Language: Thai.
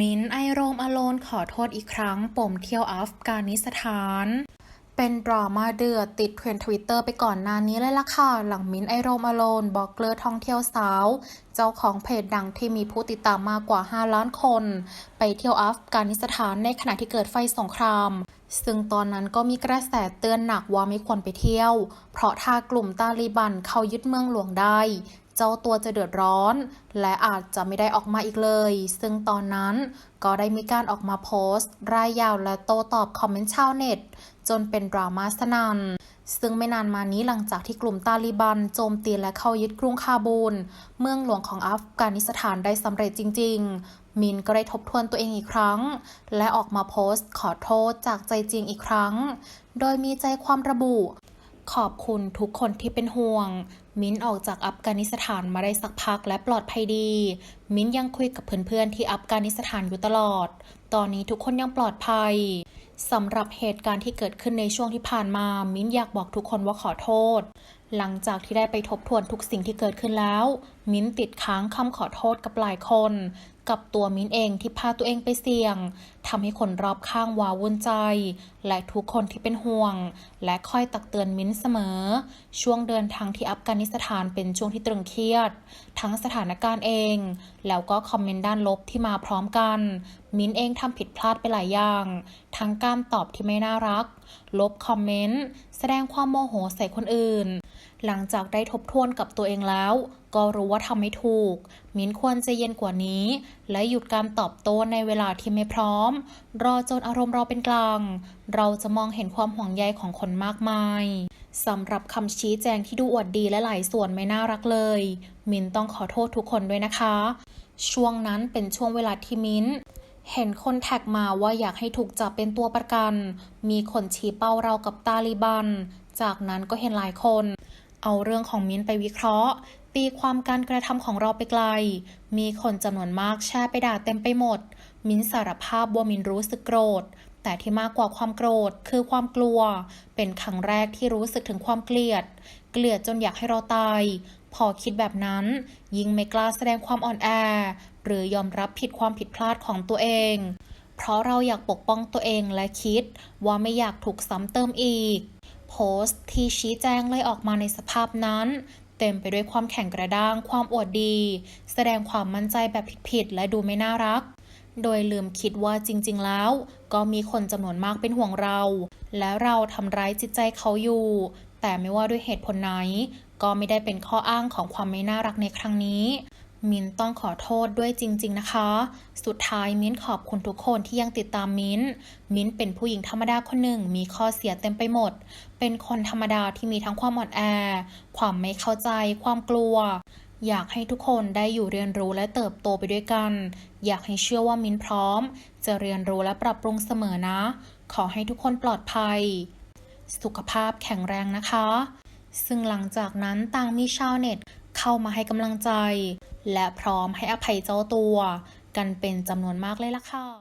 มินไอโรมอโลนขอโทษอีกครั้งปมเที่ยวอัฟกานิสถานเป็นดราม่าเดือดติดเทรนด์ทวิตเตอร์ไปก่อนหน้านี้เลยล่ะค่ะ หลังมิ้นไอโรมอโลนบล็อกเกอร์ท่องเที่ยวสาว เจ้าของเพจดังที่มีผู้ติดตามมากกว่า 5 ล้านคน ไปเที่ยวอัฟกานิสถานในขณะที่เกิดไฟสงคราม ซึ่งตอนนั้นก็มีกระแสเตือนหนักว่าไม่ควรไปเที่ยว เพราะถ้ากลุ่มตาลีบันเข้ายึดเมืองหลวงได้ เจ้าตัวจะเดือดร้อน และอาจจะไม่ได้ออกมาอีกเลย ซึ่งตอนนั้นก็ได้มีการออกมาโพสต์ รายยาวและโต้ตอบคอมเมนต์ชาวเน็ต จนเป็นดราม่าสนัน่นซึ่งไม่นานมานี้หลังจากที่กลุ่มตาลีบัน โจมตีและเข้ายึดกรุงคาบูล เมืองหลวงของอัฟกานิสถานได้สำเร็จจริง ๆ มินก็ได้ทบทวนตัวเองอีกครั้ง และออกมาโพสต์ขอโทษจากใจจริงอีกครั้ง โดยมีใจความระบุ ขอบคุณทุกคนที่เป็นห่วง มิ้นออกจากอัฟกานิสถานมาได้สักพักและปลอดภัยดี มิ้นยังคุยกับเพื่อนๆที่อัฟกานิสถานอยู่ตลอด ตอนนี้ทุกคนยังปลอดภัยสำหรับเหตุการณ์ที่เกิดขึ้นในช่วงที่ผ่านมา มิ้นอยากบอกทุกคนว่าขอโทษ หลังจากที่ได้ไปทบทวนทุกสิ่งที่เกิดขึ้นแล้ว มิ้นติดค้างคำขอโทษกับหลายคน กับตัวมิ้นเองที่พาตัวเองไปเสี่ยงทำให้คนรอบข้างวาวุ่นใจ และทุกคนที่เป็นห่วง และคอยตักเตือนมิ้นเสมอ ช่วงเดินทางที่อัฟกานิสถานเป็นช่วงที่ตรึงเครียด ทั้งสถานการณ์เอง แล้วก็คอมเมนต์ด้านลบที่มาพร้อมกัน มิ้นเองทำผิดพลาดไปหลายอย่าง ทั้งการตอบที่ไม่น่ารัก ลบคอมเมนต์แสดงความโมโหใส่คนอื่น หลังจากได้ทบทวนกับตัวเองแล้ว ก็รู้ว่าทำไม่ถูก มิ้นควรใจเย็นกว่านี้ และหยุดการตอบโต้ในเวลาที่ไม่พร้อม รอจนอารมณ์เราเป็นกลาง เราจะมองเห็นความห่วงใยของคนมากมายสำหรับคำชี้แจงที่ดูอวดดีและหลายส่วนไม่น่ารักเลย มิ้นต้องขอโทษทุกคนด้วยนะคะ ช่วงนั้นเป็นช่วงเวลาที่มิ้นเห็นคนแท็กมาว่าอยากให้ถูกจับเป็นตัวประกัน มีคนชี้เป้าเรากับตาลีบัน จากนั้นก็เห็นหลายคน เอาเรื่องของมิ้นไปวิเคราะห์ ตีความการกระทำของเราไปไกล มีคนจำนวนมากแชร์ไปด่าเต็มไปหมด มิ้นสารภาพว่ามิ้นรู้สึกโกรธ แต่ที่มากกว่าความโกรธคือความกลัว เป็นครั้งแรกที่รู้สึกถึงความเกลียด เกลียดจนอยากให้เราตาย พอคิดแบบนั้น ยิ่งไม่กล้าแสดงความอ่อนแอ หรือยอมรับผิดความผิดพลาดของตัวเองเพราะเราอยากปกป้องตัวเองและคิดว่าไม่อยากถูกซ้ำเติมอีก โพสต์ที่ชี้แจงเลยออกมาในสภาพนั้น เต็มไปด้วยความแข็งกระด้าง ความอวดดี แสดงความมั่นใจแบบผิดๆและดูไม่น่ารัก โดยลืมคิดว่าจริงๆแล้ว ก็มีคนจำนวนมากเป็นห่วงเรา และเราทำร้ายจิตใจเขาอยู่ แต่ไม่ว่าด้วยเหตุผลไหน ก็ไม่ได้เป็นข้ออ้างของความไม่น่ารักในครั้งนี้ มินต้องขอโทษด้วยจริง ๆ นะคะ สุดท้ายมิ้นขอบคุณทุกคนที่ยังติดตามมิ้นมิ้นเป็นผู้หญิงธรรมดาคนหนึ่งมีข้อเสียเต็มไปหมด เป็นคนธรรมดาที่มีทั้งความอ่อนแอ ความไม่เข้าใจ ความกลัว อยากให้ทุกคนได้อยู่เรียนรู้และเติบโตไปด้วยกัน อยากให้เชื่อว่ามิ้นพร้อม จะเรียนรู้และปรับปรุงเสมอนะ ขอให้ทุกคนปลอดภัย สุขภาพแข็งแรงนะคะ ซึ่งหลังจากนั้นต่างมีชาวเน็ตเข้ามาให้กำลังใจ และพร้อมให้อภัยเจ้าตัว กันเป็นจำนวนมากเลยล่ะค่ะ